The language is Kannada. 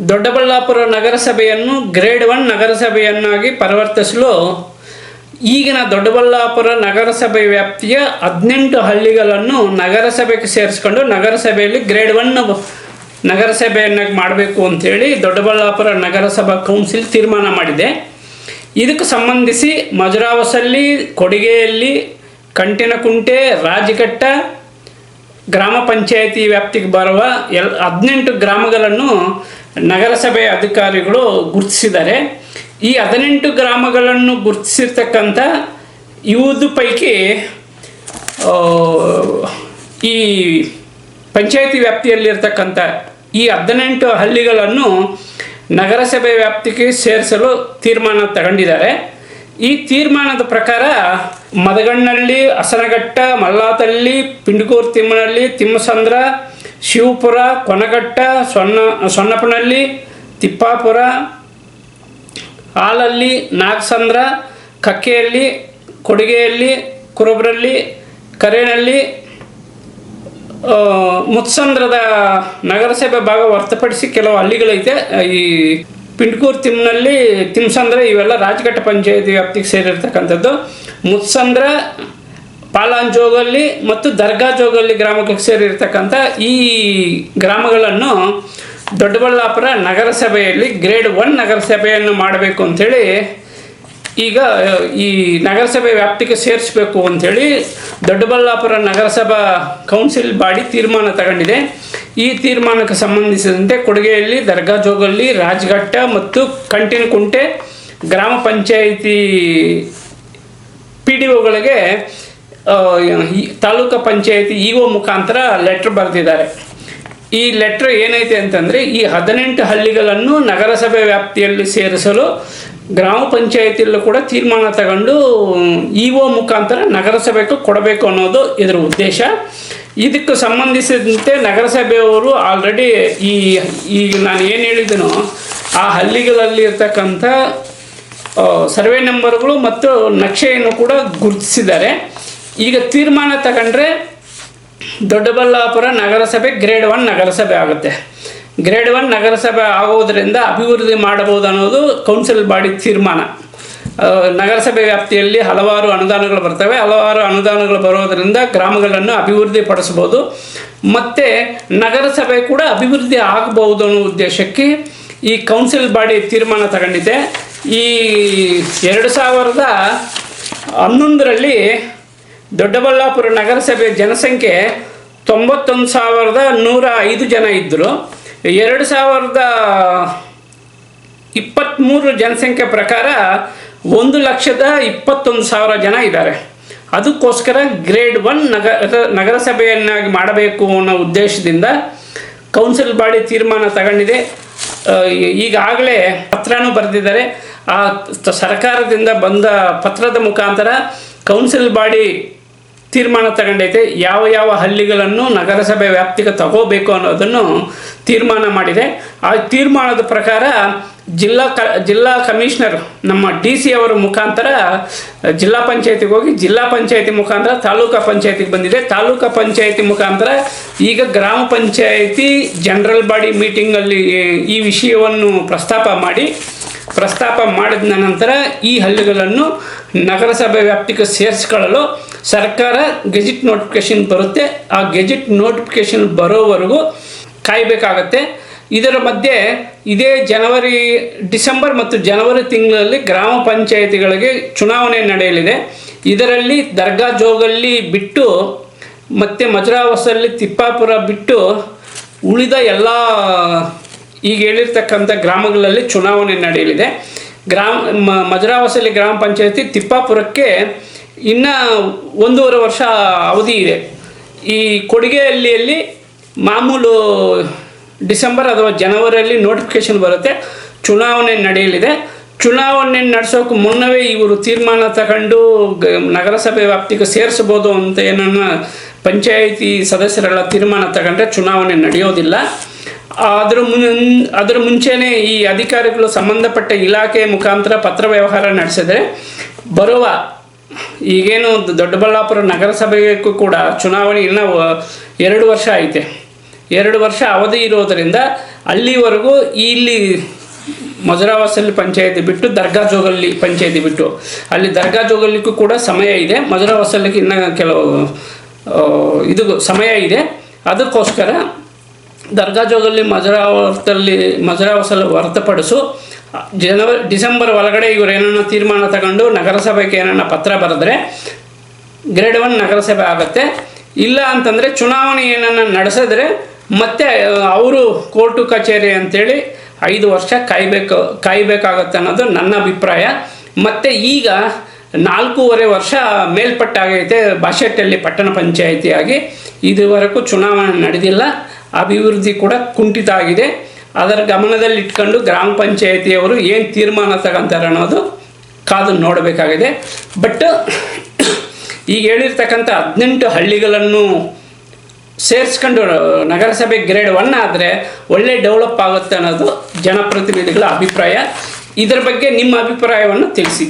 ದೊಡ್ಡಬಳ್ಳಾಪುರ ನಗರಸಭೆಯನ್ನು ಗ್ರೇಡ್ ಒನ್ ನಗರಸಭೆಯನ್ನಾಗಿ ಪರಿವರ್ತಿಸಲು ಈಗಿನ ದೊಡ್ಡಬಳ್ಳಾಪುರ ನಗರಸಭೆ ವ್ಯಾಪ್ತಿಯ ಹದಿನೆಂಟು ಹಳ್ಳಿಗಳನ್ನು ನಗರಸಭೆಗೆ ಸೇರಿಸ್ಕೊಂಡು ನಗರಸಭೆಯಲ್ಲಿ ಗ್ರೇಡ್ ಒನ್ ನಗರಸಭೆಯನ್ನಾಗಿ ಮಾಡಬೇಕು ಅಂತೇಳಿ ದೊಡ್ಡಬಳ್ಳಾಪುರ ನಗರಸಭಾ ಕೌನ್ಸಿಲ್ ತೀರ್ಮಾನ ಮಾಡಿದೆ. ಇದಕ್ಕೆ ಸಂಬಂಧಿಸಿ ಮಜುರಾವಸಲ್ಲಿ ಕೊಡಿಗೆಯಲ್ಲಿ, ಕಂಟಿನಕುಂಟೆ ರಾಜಘಟ್ಟ ಗ್ರಾಮ ಪಂಚಾಯಿತಿ ವ್ಯಾಪ್ತಿಗೆ ಬರುವ ಎಲ್ ಹದಿನೆಂಟು ಗ್ರಾಮಗಳನ್ನು ನಗರಸಭೆ ಅಧಿಕಾರಿಗಳು ಗುರುತಿಸಿದ್ದಾರೆ. ಈ ಹದಿನೆಂಟು ಗ್ರಾಮಗಳನ್ನು ಗುರುತಿಸಿರ್ತಕ್ಕಂಥ ಇವುದು ಪೈಕಿ ಈ ಪಂಚಾಯಿತಿ ವ್ಯಾಪ್ತಿಯಲ್ಲಿರ್ತಕ್ಕಂಥ ಈ ಹದಿನೆಂಟು ಹಳ್ಳಿಗಳನ್ನು ನಗರಸಭೆ ವ್ಯಾಪ್ತಿಗೆ ಸೇರಿಸಲು ತೀರ್ಮಾನ ತಗೊಂಡಿದ್ದಾರೆ. ಈ ತೀರ್ಮಾನದ ಪ್ರಕಾರ ಮದಗಣ್ಣಹಳ್ಳಿ ಹಸನಘಟ್ಟ ಮಲ್ಲಾತಳ್ಳಿ ಪಿಂಡಗೂರು ತಿಮ್ಮನಹಳ್ಳಿ, ತಿಮ್ಮಸಂದ್ರ ಶಿವಪುರ, ಕೊನಗಟ್ಟ, ಸೊನ್ನ, ಸೊನ್ನಪ್ಪನಹಳ್ಳಿ, ತಿಪ್ಪಾಪುರ, ಹಾಲಲ್ಲಿ, ನಾಗಸಂದ್ರ ಕಕ್ಕೆಯಲ್ಲಿ ಕೊಡುಗೆಯಲ್ಲಿ ಕುರುಬ್ರಲ್ಲಿ ಕರೇನಹಳ್ಳಿ ಮುತ್ಸಂದ್ರದ ನಗರಸಭೆ ಭಾಗ ಹೊರತುಪಡಿಸಿ ಕೆಲವು ಹಳ್ಳಿಗಳೈತೆ. ಈ ಪಿಂಡ್ಕೂರು ತಿಮ್ನಲ್ಲಿ ತಿಮ್ಸಂದ್ರ ಇವೆಲ್ಲ ರಾಜಘಟ್ಟ ಪಂಚಾಯತಿ ವ್ಯಾಪ್ತಿಗೆ ಸೇರಿರ್ತಕ್ಕಂಥದ್ದು. ಮುತ್ಸಂದ್ರ ಪಾಲಾಂಜೋಗಲ್ಲಿ ಮತ್ತು ದರ್ಗಾ ಜೋಗಲ್ಲಿ ಗ್ರಾಮಕ್ಕೆ ಸೇರಿರ್ತಕ್ಕಂಥ ಈ ಗ್ರಾಮಗಳನ್ನು ದೊಡ್ಡಬಳ್ಳಾಪುರ ನಗರಸಭೆಯಲ್ಲಿ ಗ್ರೇಡ್ ಒನ್ ನಗರಸಭೆಯನ್ನು ಮಾಡಬೇಕು ಅಂಥೇಳಿ ಈಗ ಈ ನಗರಸಭೆ ವ್ಯಾಪ್ತಿಗೆ ಸೇರಿಸಬೇಕು ಅಂಥೇಳಿ ದೊಡ್ಡಬಳ್ಳಾಪುರ ನಗರಸಭಾ ಕೌನ್ಸಿಲ್ ಬಾಡಿ ತೀರ್ಮಾನ ತಗೊಂಡಿದೆ. ಈ ತೀರ್ಮಾನಕ್ಕೆ ಸಂಬಂಧಿಸಿದಂತೆ ಕೊಡುಗೆಯಲ್ಲಿ ದರ್ಗಾ ಜೋಗಲ್ಲಿ ರಾಜ್ಘಟ್ಟ ಮತ್ತು ಕಂಟಿನಕುಂಟೆ ಗ್ರಾಮ ಪಂಚಾಯಿತಿ ಪಿ ಡಿ ಒಗಳಿಗೆ ತಾಲೂಕು ಪಂಚಾಯಿತಿ ಒ ಮುಖಾಂತರ ಲೆಟ್ರ್ ಬರೆದಿದ್ದಾರೆ. ಈ ಲೆಟ್ರ್ ಏನೈತೆ ಅಂತಂದರೆ, ಈ ಹದಿನೆಂಟು ಹಳ್ಳಿಗಳನ್ನು ನಗರಸಭೆ ವ್ಯಾಪ್ತಿಯಲ್ಲಿ ಸೇರಿಸಲು ಗ್ರಾಮ ಪಂಚಾಯತಿಯಲ್ಲೂ ಕೂಡ ತೀರ್ಮಾನ ತಗೊಂಡು ಇ ಒ ಮುಖಾಂತರ ನಗರಸಭೆಗೆ ಕೊಡಬೇಕು ಅನ್ನೋದು ಇದರ ಉದ್ದೇಶ. ಇದಕ್ಕೆ ಸಂಬಂಧಿಸಿದಂತೆ ನಗರಸಭೆಯವರು ಆಲ್ರೆಡಿ ಈ ಈಗ ನಾನು ಏನು ಹೇಳಿದನೋ, ಆ ಹಳ್ಳಿಗಳಲ್ಲಿ ಇರ್ತಕ್ಕಂಥ ಸರ್ವೆ ನಂಬರ್ಗಳು ಮತ್ತು ನಕ್ಷೆಯನ್ನು ಕೂಡ ಗುರುತಿಸಿದ್ದಾರೆ. ಈಗ ತೀರ್ಮಾನ ತಗೊಂಡ್ರೆ ದೊಡ್ಡಬಳ್ಳಾಪುರ ನಗರಸಭೆ ಗ್ರೇಡ್ ಒನ್ ನಗರಸಭೆ ಆಗುತ್ತೆ. ಗ್ರೇಡ್ ಒನ್ ನಗರಸಭೆ ಆಗೋದ್ರಿಂದ ಅಭಿವೃದ್ಧಿ ಮಾಡಬಹುದು ಅನ್ನೋದು ಕೌನ್ಸಿಲ್ ಬಾಡಿ ತೀರ್ಮಾನ. ನಗರಸಭೆ ವ್ಯಾಪ್ತಿಯಲ್ಲಿ ಹಲವಾರು ಅನುದಾನಗಳು ಬರ್ತವೆ. ಹಲವಾರು ಅನುದಾನಗಳು ಬರೋದರಿಂದ ಗ್ರಾಮಗಳನ್ನು ಅಭಿವೃದ್ಧಿ ಪಡಿಸ್ಬೋದು ಮತ್ತು ನಗರಸಭೆ ಕೂಡ ಅಭಿವೃದ್ಧಿ ಆಗಬಹುದು ಅನ್ನೋ ಉದ್ದೇಶಕ್ಕೆ ಈ ಕೌನ್ಸಿಲ್ ಬಾಡಿ ತೀರ್ಮಾನ ತಗೊಂಡಿದೆ. ಈ ಎರಡು ಸಾವಿರದ ಹನ್ನೊಂದರಲ್ಲಿ ದೊಡ್ಡಬಳ್ಳಾಪುರ ನಗರಸಭೆ ಜನಸಂಖ್ಯೆ ತೊಂಬತ್ತೊಂದು ಸಾವಿರದ ನೂರ ಐದು ಜನ ಇದ್ದರು ಎರಡು ಸಾವಿರದ ಇಪ್ಪತ್ತ್ಮೂರು ಜನಸಂಖ್ಯೆ ಪ್ರಕಾರ ಒಂದು ಲಕ್ಷದ ಇಪ್ಪತ್ತೊಂದು ಸಾವಿರ ಜನ ಇದ್ದಾರೆ. ಅದಕ್ಕೋಸ್ಕರ ಗ್ರೇಡ್ ಒನ್ ನಗರ ನಗರಸಭೆಯನ್ನಾಗಿ ಮಾಡಬೇಕು ಅನ್ನೋ ಉದ್ದೇಶದಿಂದ ಕೌನ್ಸಿಲ್ ಬಾಡಿ ತೀರ್ಮಾನ ತಗೊಂಡಿದೆ. ಈಗಾಗಲೇ ಪತ್ರನೂ ಬರೆದಿದ್ದಾರೆ. ಆ, ಸರ್ಕಾರದಿಂದ ಬಂದ ಪತ್ರದ ಮುಖಾಂತರ ಕೌನ್ಸಿಲ್ ಬಾಡಿ ತೀರ್ಮಾನ ತಗೊಂಡೈತೆ, ಯಾವ ಯಾವ ಹಳ್ಳಿಗಳನ್ನು ನಗರಸಭೆ ವ್ಯಾಪ್ತಿಗೆ ತಗೋಬೇಕು ಅನ್ನೋದನ್ನು ತೀರ್ಮಾನ ಮಾಡಿದೆ. ಆ ತೀರ್ಮಾನದ ಪ್ರಕಾರ ಜಿಲ್ಲಾ ಕ, ಜಿಲ್ಲಾ ಕಮಿಷನರ್, ನಮ್ಮ ಡಿ ಸಿ ಅವರ ಮುಖಾಂತರ, ಜಿಲ್ಲಾ ಪಂಚಾಯತಿಗೆ ಹೋಗಿ ಜಿಲ್ಲಾ ಪಂಚಾಯತಿ ಮುಖಾಂತರ ತಾಲೂಕಾ ಪಂಚಾಯತಿಗೆ ಬಂದಿದೆ. ತಾಲೂಕಾ ಪಂಚಾಯತಿ ಮುಖಾಂತರ ಈಗ ಗ್ರಾಮ ಪಂಚಾಯತಿ ಜನರಲ್ ಬಾಡಿ ಮೀಟಿಂಗಲ್ಲಿ ಈ ವಿಷಯವನ್ನು ಪ್ರಸ್ತಾಪ ಮಾಡಿ ಪ್ರಸ್ತಾಪ ಮಾಡಿದ ನಂತರ ಈ ಹಳ್ಳಿಗಳನ್ನು ನಗರಸಭೆ ವ್ಯಾಪ್ತಿಗೆ ಸೇರಿಸ್ಕೊಳ್ಳಲು ಸರ್ಕಾರ ಗೆಜೆಟ್ ನೋಟಿಫಿಕೇಶನ್ ಬರುತ್ತೆ. ಆ ಗೆಜೆಟ್ ನೋಟಿಫಿಕೇಶನ್ ಬರೋವರೆಗೂ ಕಾಯಬೇಕಾಗತ್ತೆ. ಇದರ ಮಧ್ಯೆ ಇದೇ ಜನವರಿ, ಡಿಸೆಂಬರ್ ಮತ್ತು ಜನವರಿ ತಿಂಗಳಲ್ಲಿ ಗ್ರಾಮ ಪಂಚಾಯಿತಿಗಳಿಗೆ ಚುನಾವಣೆ ನಡೆಯಲಿದೆ. ಇದರಲ್ಲಿ ದರ್ಗಾ ಜೋಗಲ್ಲಿ ಬಿಟ್ಟು ಮತ್ತು ಮಜರಾವಸಲ್ಲಿ ತಿಪ್ಪಾಪುರ ಬಿಟ್ಟು ಉಳಿದ ಎಲ್ಲ ಈಗ ಹೇಳಿರ್ತಕ್ಕಂಥ ಗ್ರಾಮಗಳಲ್ಲಿ ಚುನಾವಣೆ ನಡೆಯಲಿದೆ. ಗ್ರಾಮ ಮಜರಾವಸಲಿ ಗ್ರಾಮ ಪಂಚಾಯತಿ ತಿಪ್ಪಾಪುರಕ್ಕೆ ಇನ್ನು ಒಂದೂವರೆ ವರ್ಷ ಅವಧಿ ಇದೆ. ಈ ಕೊಡುಗೆಹಳ್ಳಿಯಲ್ಲಿ ಮಾಮೂಲು ಡಿಸೆಂಬರ್ ಅಥವಾ ಜನವರಿಯಲ್ಲಿ ನೋಟಿಫಿಕೇಶನ್ ಬರುತ್ತೆ, ಚುನಾವಣೆ ನಡೆಯಲಿದೆ. ಚುನಾವಣೆ ನಡೆಸೋಕೆ ಮುನ್ನವೇ ಇವರು ತೀರ್ಮಾನ ತಗೊಂಡು ಗ- ನಗರಸಭೆ ವ್ಯಾಪ್ತಿಗೆ ಸೇರಿಸ್ಬೋದು ಅಂತ ಏನನ್ನ ಪಂಚಾಯಿತಿ ಸದಸ್ಯರೆಲ್ಲ ತೀರ್ಮಾನ ತಗೊಂಡ್ರೆ ಚುನಾವಣೆ ನಡೆಯೋದಿಲ್ಲ. ಅದರ ಮುನ್ ಅದರ ಮುಂಚೆನೇ ಈ ಅಧಿಕಾರಿಗಳು ಸಂಬಂಧಪಟ್ಟ ಇಲಾಖೆ ಮುಖಾಂತರ ಪತ್ರ ವ್ಯವಹಾರ ನಡೆಸಿದರೆ ಬರುವ ಈಗೇನು ದೊಡ್ಡಬಳ್ಳಾಪುರ ನಗರಸಭೆಗೂ ಕೂಡ ಚುನಾವಣೆ ಇನ್ನೂ ಎರಡು ವರ್ಷ ಐತೆ. ಎರಡು ವರ್ಷ ಅವಧಿ ಇರೋದರಿಂದ ಅಲ್ಲಿವರೆಗೂ ಇಲ್ಲಿ ಮಜುರಾವಾಸಲ್ಲಿ ಪಂಚಾಯತಿ ಬಿಟ್ಟು ದರ್ಗಾ ಜೋಗಲ್ಲಿ ಪಂಚಾಯತಿ ಬಿಟ್ಟು ಅಲ್ಲಿ ದರ್ಗಾ ಜೋಗಲ್ಲಿಗೂ ಕೂಡ ಸಮಯ ಇದೆ. ಮಜುರಾವಾಸಲ್ಲಿಗೆ ಇನ್ನೂ ಕೆಲವು ಇದು ಸಮಯ ಇದೆ. ಅದಕ್ಕೋಸ್ಕರ ದರ್ಗಾ ಜೋಗಲ್ಲಿ ಮಜರಾವರ್ತಲ್ಲಿ ಮಜರಾವಸಲ್ಲಿ ಹೊರತುಪಡಿಸು. ಜನವರಿ ಡಿಸೆಂಬರ್ ಒಳಗಡೆ ಇವರು ಏನನ್ನ ತೀರ್ಮಾನ ತಗೊಂಡು ನಗರಸಭೆಗೆ ಏನನ್ನ ಪತ್ರ ಬರೆದ್ರೆ ಗ್ರೇಡ್ ಒನ್ ನಗರಸಭೆ ಆಗುತ್ತೆ. ಇಲ್ಲ ಅಂತಂದರೆ ಚುನಾವಣೆ ಏನನ್ನ ನಡೆಸಿದ್ರೆ ಮತ್ತೆ ಅವರು ಕೋರ್ಟು ಕಚೇರಿ ಅಂತೇಳಿ ಐದು ವರ್ಷ ಕಾಯಬೇಕು, ಕಾಯಬೇಕಾಗತ್ತೆ ಅನ್ನೋದು ನನ್ನ ಅಭಿಪ್ರಾಯ. ಮತ್ತು ಈಗ ನಾಲ್ಕೂವರೆ ವರ್ಷ ಮೇಲ್ಪಟ್ಟಾಗೈತೆ ಬಾಶೆಟ್ಟಲ್ಲಿ ಪಟ್ಟಣ ಪಂಚಾಯಿತಿಯಾಗಿ. ಇದುವರೆಗೂ ಚುನಾವಣೆ ನಡೆದಿಲ್ಲ. ಅಭಿವೃದ್ಧಿ ಕೂಡ ಕುಂಠಿತ ಆಗಿದೆ. ಅದರ ಗಮನದಲ್ಲಿಟ್ಕೊಂಡು ಗ್ರಾಮ ಪಂಚಾಯಿತಿಯವರು ಏನು ತೀರ್ಮಾನ ತಗೊಂತಾರೆ ಅನ್ನೋದು ಕಾದು ನೋಡಬೇಕಾಗಿದೆ. ಬಟ್ ಈಗ ಹೇಳಿರ್ತಕ್ಕಂಥ ಹದಿನೆಂಟು ಹಳ್ಳಿಗಳನ್ನು ಸೇರಿಸ್ಕೊಂಡು ನಗರಸಭೆ ಗ್ರೇಡ್ ಒನ್ ಆದರೆ ಒಳ್ಳೆ ಡೆವಲಪ್ ಆಗುತ್ತೆ ಅನ್ನೋದು ಜನಪ್ರತಿನಿಧಿಗಳ ಅಭಿಪ್ರಾಯ. ಇದರ ಬಗ್ಗೆ ನಿಮ್ಮ ಅಭಿಪ್ರಾಯವನ್ನು ತಿಳಿಸಿ.